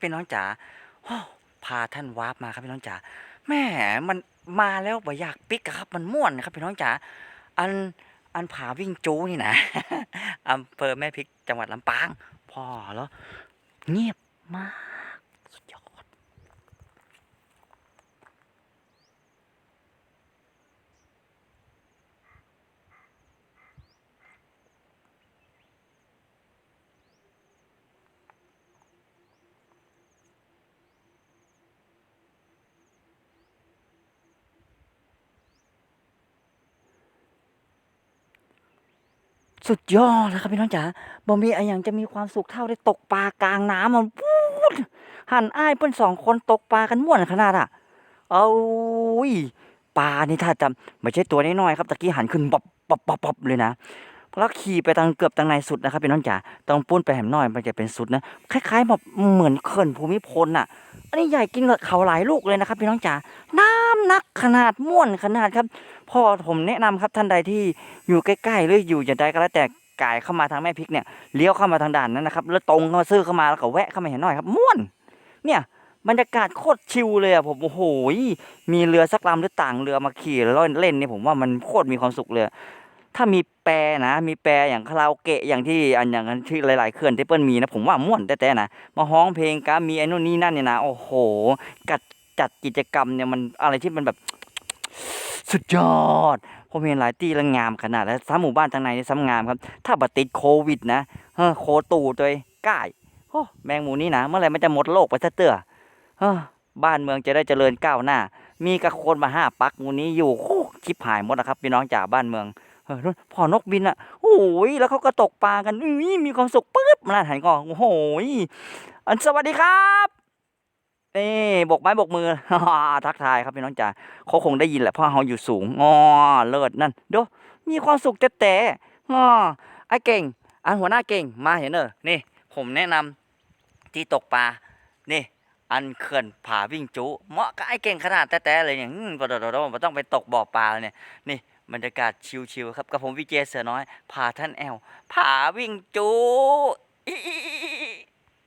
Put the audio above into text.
พี่น้องจ๋าพาท่านวาร์ปมาครับพี่น้องจ๋าแม่มันมาแล้วบ่อยากปิกครับ มันม่วนครับพี่น้องจ๋าอันอันผาวิ่งจูนี่นะอำเภอแม่พริกจังหวัดลำปางพอแล้วเงียบมากสุดยอด สุดยอดแล้วครับพี่น้องจ๋าบ่มีอะไรอย่างจะมีความสุขเท่าได้ตกปลากลางน้ำมันปูดหันอ้ายเพิ่นสองคนตกปลากันม่วนขนาดอะ เอายปลานี่ถ้าจำไม่ใช่ตัวน้อยๆครับตะกี้หันขึ้นปับปับปับปับเลยนะแล้วขี่ไปทางเกือบทางในสุดนะครับพี่น้องจ๋าต้องปุ้นไปแหมน้อยมันจะเป็นสุดนะคล้ายๆแบบเหมือนเขื่อนภูมิพลน่ะ อันนี้ใหญ่กินเขาหลายลูกเลยนะครับ พี่น้องจ๋าน้ำนักขนาดม่วนขนาดครับพ่อผมแนะนำครับท่านใดที่อยู่ใกล้ๆหรืออยู่อย่างใดก็แล้วแต่กายเข้ามาทางแม่พริกเนี่ยเลี้ยวเข้ามาทางด่านนั้นนะครับ แล้วตรงเข้ามาซื้อเข้ามาแล้วก็แวะเข้ามาเห็นหน่อยครับม่วน เนี่ยบรรยากาศโคตรชิลเลยอะผมโอ้โหมีเรือสักลำหรือต่างเรือมาขี่แล้วเล่นเนี่ยผมว่ามันโคตรมีความสุขเลย ถ้ามีแปรนะ มีแปรอย่างคาราโอเกะอย่างที่อันอย่างกันที่หลายๆเคลื่อนที่เปิ้ลมีนะผมว่าม่วนแต่แต่นะมาฮ้องเพลงกามีไอ้นู่นนี่นั่นเนี่ยนะโอ้โหกัดจัดกิจกรรมเนี่ยมันอะไรที่มันแบบสุดยอดผมเห็นหลายตีแล้วงามขนาดแล้วซ้ำหมู่บ้านทางในนี่ซ้ำงามครับ ถ้าบัติดโควิดนะเฮ้อโคตูตัวก้ายโอ้แมงหมูนี่นะเมื่อไหร่มันจะหมดโลกไปซะเตื้อเฮ้อบ้านเมืองจะได้เจริญก้าวหน้า มีกระโคนมาห้าปักมูนี้อยู่โอ้ชิบหายหมดนะครับพี่น้องจากบ้านเมือง เออพอนกบินอะโอ้ยแล้วเขาก็ตกปลากันอุ้ยมีความสุขปึ๊บมาหันก่อนโอ้โหยอันสวัสดีครับนี่บกไม้บกมือทักทายครับพี่น้องจ๋าเขาคงได้ยินแหละเพราะเขาอยู่สูงงอเลิศนั่นเดูมีความสุขแต่แต่งอไอ้เก่ง อันหัวหน้าเก่งมาเห็นเนอะนี่ ผมแนะนำที่ตกปลานี่อันเขื่อนผาวิ่งจุเหมาะกับไอ้เก่งขนาดแต่แต่เลยอย่างบ่ดดๆๆบ่ต้องไปตกบ่อปลาเลยเนี่ยนี่ บรรยากาศชิวๆครับ กับผมวิเจเสือน้อย พาท่านแอลผาวิ่งจู